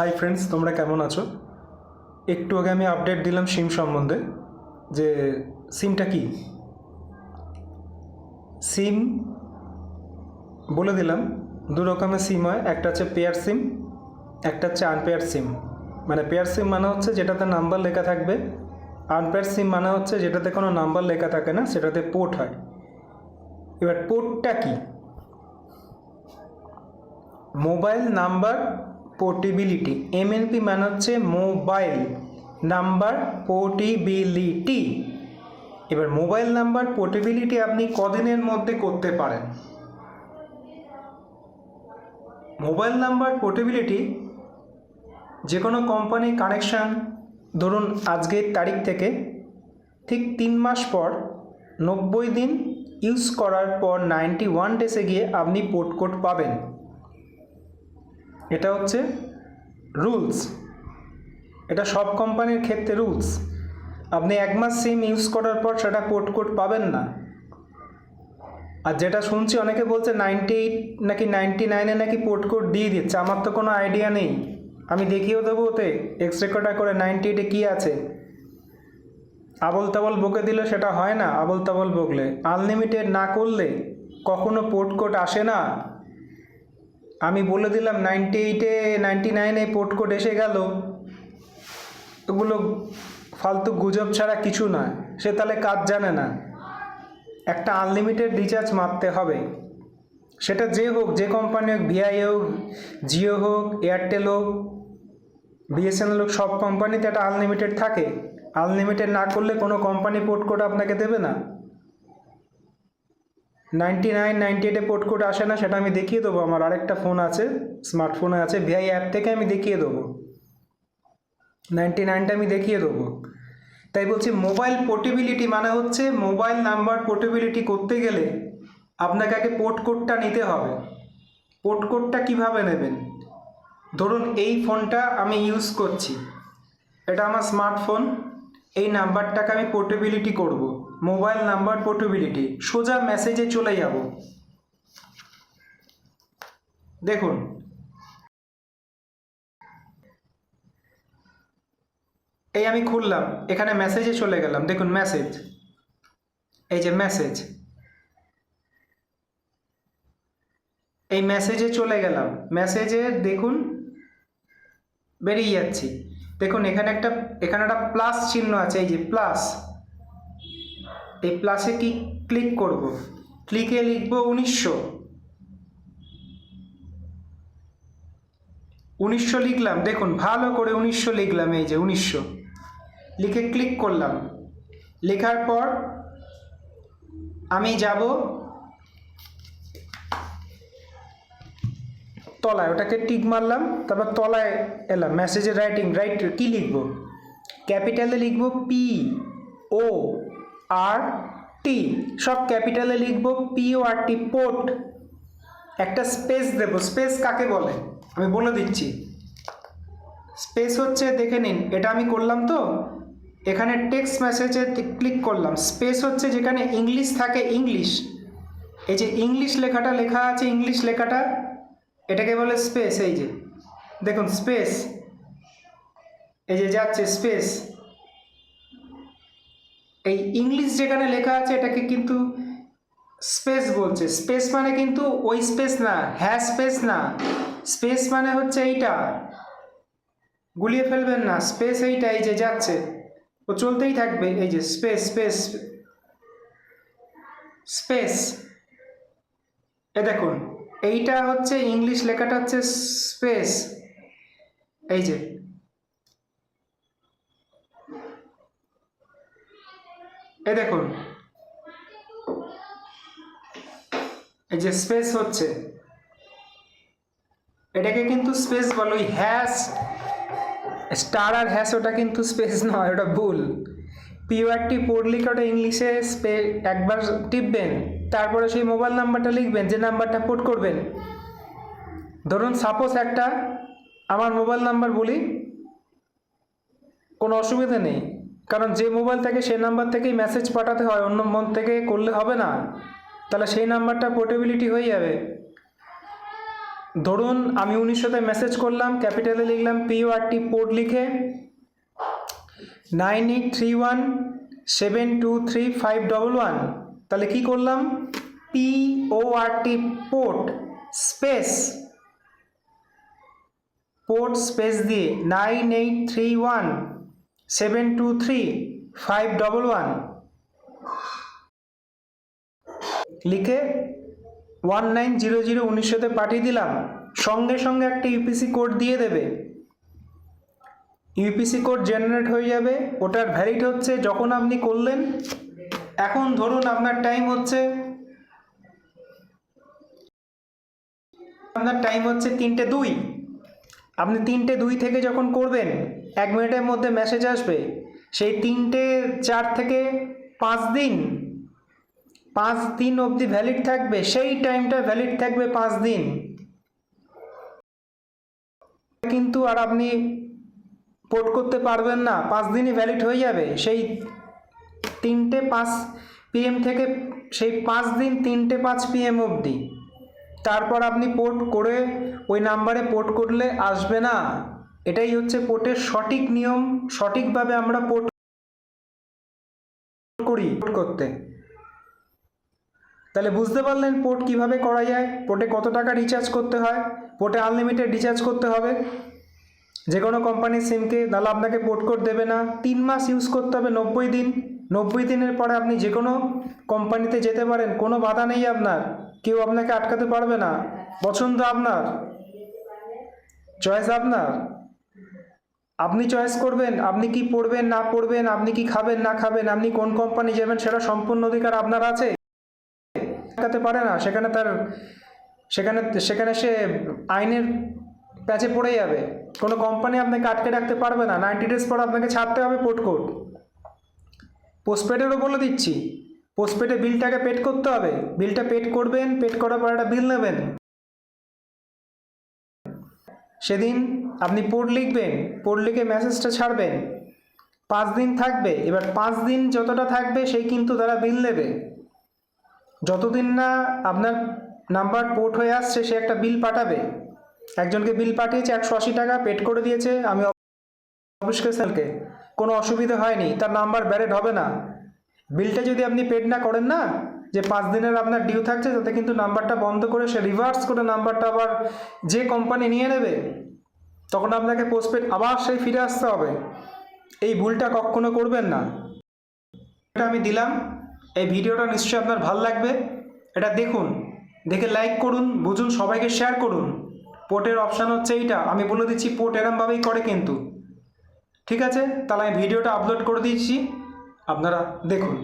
Hi friends তোমরা কেমন আছো? একটু আগে আমি আপডেট দিলাম সিম সম্বন্ধে যে সিমটা কি? সিম বলে দিলাম, দু রকমের সিম হয়, একটা হচ্ছে পেয়ার সিম একটা হচ্ছে আনপেয়ার সিম মানে পেয়ার সিম মানে হচ্ছে যেটাতে নাম্বার লেখা থাকবে আনপেয়ার সিম মানে হচ্ছে যেটাতে কোনো নাম্বার লেখা থাকে না, সেটাতে পোর্ট হয়। এবার পোর্টটা কি? Mobile number portability. এমএনপি মানে হচ্ছে মোবাইল নাম্বার পোর্টেবিলিটি। এবার মোবাইল নাম্বার পোর্টেবিলিটি আপনি কদিনের মধ্যে করতে পারেন? মোবাইল নাম্বার পোর্টেবিলিটি যে কোনো কোম্পানি কানেকশান, ধরুন আজকের তারিখ থেকে ঠিক তিন মাস পর নব্বই দিন ইউজ করার পর নাইনটি ওয়ান ডেসে গিয়ে আপনি পোর্ট কোড পাবেন। এটা হচ্ছে রুলস এটা সব কোম্পানির ক্ষেত্রে রুলস আপনি এক মাস সিম ইউজ করার পর সেটা পোর্ট কোড পাবেন না। আর যেটা শুনছি অনেকে বলছে নাইনটি এইট নাকি নাইনটি নাইনে নাকি পোর্ট কোড দিয়ে দিচ্ছে। আমার তো কোনো আইডিয়া নেই। আমি দেখিয়েও দেবো ওতে। এক্স রেকর্ডার করে নাইনটি এইটে কী আছে? আবল তাবল বকে দিলে সেটা হয় না। আবল তাবল বকলে। আনলিমিটেড না করলে কখনো পোর্ট কোড আসে না। আমি বলে দিলাম নাইনটি এইটে নাইনটি নাইনে পোর্ট এসে গেল। ওগুলো ফালতু গুজব ছাড়া কিছু না। সে তাহলে কাজ জানে না। একটা আনলিমিটেড রিচার্জ মারতে হবে। সেটা যে হোক, যে কোম্পানি হোক ভিআই হোক জিও হোক এয়ারটেল হোক বিএসএনএল হোক, সব কোম্পানিতে একটা আনলিমিটেড থাকে। আনলিমিটেড না করলে কোনো কোম্পানি পোর্ট আপনাকে দেবে না। নাইনটি নাইন, নাইনটি এইটে পোর্ট কোড আসে না, সেটা আমি দেখিয়ে দেবো। আমার আরেকটা ফোন আছে স্মার্টফোনে আছে ভিআই অ্যাপ থেকে আমি দেখিয়ে দেবো। নাইনটি নাইনটা আমি দেখিয়ে দেবো। তাই বলছি মোবাইল পোর্টেবিলিটি মানে হচ্ছে মোবাইল নাম্বার পোর্টেবিলিটি করতে গেলে আপনাকে আগে পোর্ট কোডটা নিতে হবে। পোর্ট কোডটা কীভাবে নেবেন? ধরুন, এই ফোনটা আমি ইউজ করছি। এটা আমার স্মার্টফোন এই নাম্বারটাকে আমি পোর্টেবিলিটি করব। Mobile number, portability. সোজা মেসেজে চলে যাব। দেখুন। এই আমি খুললাম, এখানে মেসেজে চলে গেলাম। দেখুন, মেসেজ। এই যে মেসেজ। এই মেসেজে চলে গেলাম। মেসেজে দেখুন, বেরিয়ে যাচ্ছি। দেখুন, এখানে একটা এখানে একটা প্লাস চিহ্ন আছে, এই যে প্লাস। এই প্লাসে কি ক্লিক করব? ক্লিকে লিখব উনিশশো। উনিশশো লিখলাম, দেখুন ভালো করে উনিশশো লিখলাম, এই যে উনিশশো। লিখে ক্লিক করলাম। লেখার পর আমি যাব তলায়, ওটাকে টিক মারলাম, তারপর তলায় এলাম মেসেজের রাইটিং রাইট কি লিখব? ক্যাপিটালে লিখব পি ও আর টি সব ক্যাপিটালে লিখব P O R T port একটা স্পেস দেব। স্পেস কাকে বলে? আমি বলে দিচ্ছি। স্পেস হচ্ছে, দেখে নিন, এটা আমি করলাম তো, এখানে টেক্সট মেসেজে ক্লিক করলাম। স্পেস হচ্ছে যেখানে ইংলিশ থাকে ইংলিশ এই যে ইংলিশ লেখাটা লেখা আছে ইংলিশ লেখাটা, এটাকে বলে স্পেস এই যে। দেখুন স্পেস এই যে যাচ্ছে স্পেস এই ইংলিশ যেখানে লেখা আছে, এটাকে কিন্তু স্পেস বলছে। স্পেস মানে কিন্তু ওই স্পেস না হ্যাঁ স্পেস না। স্পেস মানে হচ্ছে এইটা। গুলিয়ে ফেলবেন না স্পেস এইটা, এই যে যাচ্ছে। ও চলতেই থাকবে, এই যে স্পেস স্পেস স্পেস এ দেখুন, এইটা হচ্ছে ইংলিশ লেখাটা হচ্ছে স্পেস এই যে। এ দেখুন। এই যে স্পেস হচ্ছে, এটাকে কিন্তু স্পেস বলো ওই হ্যাশ স্টার আর হ্যাশ ওটা কিন্তু স্পেস নয়, ওটা ভুল। পিওআরটি পড়লে ওটা ইংলিশে স্পে একবার টিপবেন, তারপরে সেই মোবাইল নাম্বারটা লিখবেন, যে নাম্বারটা পোর্ট করবেন। ধরুন সাপোজ একটা, আমার মোবাইল নাম্বার বলি, কোনো অসুবিধা নেই। কারণ যে মোবাইল থেকে সেই নাম্বার থেকেই মেসেজ পাঠাতে হয়, অন্য মন থেকে করলে হবে না। তাহলে সেই নাম্বারটা পোর্টেবিলিটি হয়ে যাবে। ধরুন আমি সাথে মেসেজ করলাম ক্যাপিটালে লিখলাম P O R T port লিখে nine eight three one seven two three five double one তাহলে কী করলাম? P O R T port space port space দিয়ে nine eight three one seven two three five double one লিখে one nine zero zero উনিশশোতে পাঠিয়ে দিলাম। সঙ্গে সঙ্গে একটা ইউপিসি কোড দিয়ে দেবে। ইউপিসি কোড জেনারেট হয়ে যাবে। ওটার ভ্যালিড হচ্ছে যখন আপনি করলেন, এখন ধরুন আপনার টাইম হচ্ছে, আপনার টাইম হচ্ছে তিনটে দুই। আপনি তিনটে দুই থেকে যখন করবেন, এক মিনিটের মধ্যে মেসেজ আসবে। সেই তিনটে চার থেকে পাঁচ দিন পাঁচ দিন অবধি ভ্যালিড থাকবে, সেই টাইমটা ভ্যালিড থাকবে পাঁচ দিন। কিন্তু আর আপনি পোর্ট করতে পারবেন না, পাঁচ দিনই ভ্যালিড হয়ে যাবে। সেই তিনটে পাঁচ পিএম থেকে, সেই পাঁচ দিন তিনটে পাঁচ পিএম অবধি। তারপর আপনি পোর্ট করে ওই নাম্বারে পোর্ট করলে আসবে না। এটাই হচ্ছে পোর্টের সঠিক নিয়ম, সঠিকভাবে আমরা পোর্ট করি পোর্ট করতে। তাহলে বুঝতে পারলেন পোর্ট কীভাবে করা যায়? পোর্টে কত টাকা রিচার্জ করতে হয়? পোর্টে আনলিমিটেড রিচার্জ করতে হবে। যে কোনো কোম্পানির সিমকে তাহলে আপনাকে পোর্ট কোড দেবে না। তিন মাস ইউজ করতে হবে নব্বই দিন। নব্বই দিনের পরে আপনি যে কোনো কোম্পানিতে যেতে পারেন, কোনো বাধা নেই আপনার। কেউ আপনাকে আটকাতে পারবে না। পছন্দ আপনার? চয়েস আপনার? আপনি চয়েস করবেন, আপনি কি পড়বেন, না পড়বেন, আপনি কি খাবেন, না খাবেন, আপনি কোন কোম্পানি যাবেন সেটা সম্পূর্ণ অধিকার আপনার আছে? আটকাতে পারে না, সেখানে তার, সেখানে সেখানে সে আইনের প্যাচে পড়ে যাবে। কোনো কোম্পানি আপনাকে আটকে রাখতে পারবে না। নাইনটি ডেজ পর আপনাকে ছাড়তে হবে পোর্ট কোড। পোস্টপেডেরও বলে দিচ্ছি। পোস্টপেডে বিলটাকে পেড করতে হবে। বিলটা পেড করবেন পেড করার পর একটা বিল নেবেন। সেদিন আপনি পোর্ট লিখবেন পোর্ট লিখে মেসেজটা ছাড়বেন। পাঁচ দিন থাকবে, এবার পাঁচ দিন যতটা থাকবে সেই কিন্তু তারা বিল নেবে। যতদিন না আপনার নাম্বার পোর্ট হয়ে আসছে, সে একটা বিল পাঠাবে। একজনকে বিল পাঠিয়েছে, একশো আশি টাকা পেড করে দিয়েছে, আমি সেলকে কোনো অসুবিধা হয়নি, তার নাম্বার ব্যারেড হবে না। বিলটা যদি আপনি পেড না করেন না, যে পাঁচ দিনের আপনার ডিউ থাকছে, তাতে কিন্তু নাম্বারটা বন্ধ করে সে রিভার্স করে নাম্বারটা আবার যে কোম্পানি নিয়ে নেবে, তখন আপনাকে পোস্টপেড আবার সেই ফিরে আসতে হবে। এই ভুলটা কখনো করবেন না। এটা আমি দিলাম। এই ভিডিওটা নিশ্চয়ই আপনার ভালো লাগবে। এটা দেখুন, দেখে লাইক করুন, বুঝুন, সবাইকে শেয়ার করুন। পোর্টের অপশান হচ্ছে এইটা। আমি বলে দিচ্ছি পোর্ট এরমভাবেই করে কিন্তু। ঠিক আছে? তাহলে আমি ভিডিওটা আপলোড করে দিচ্ছি। আপনারা দেখুন।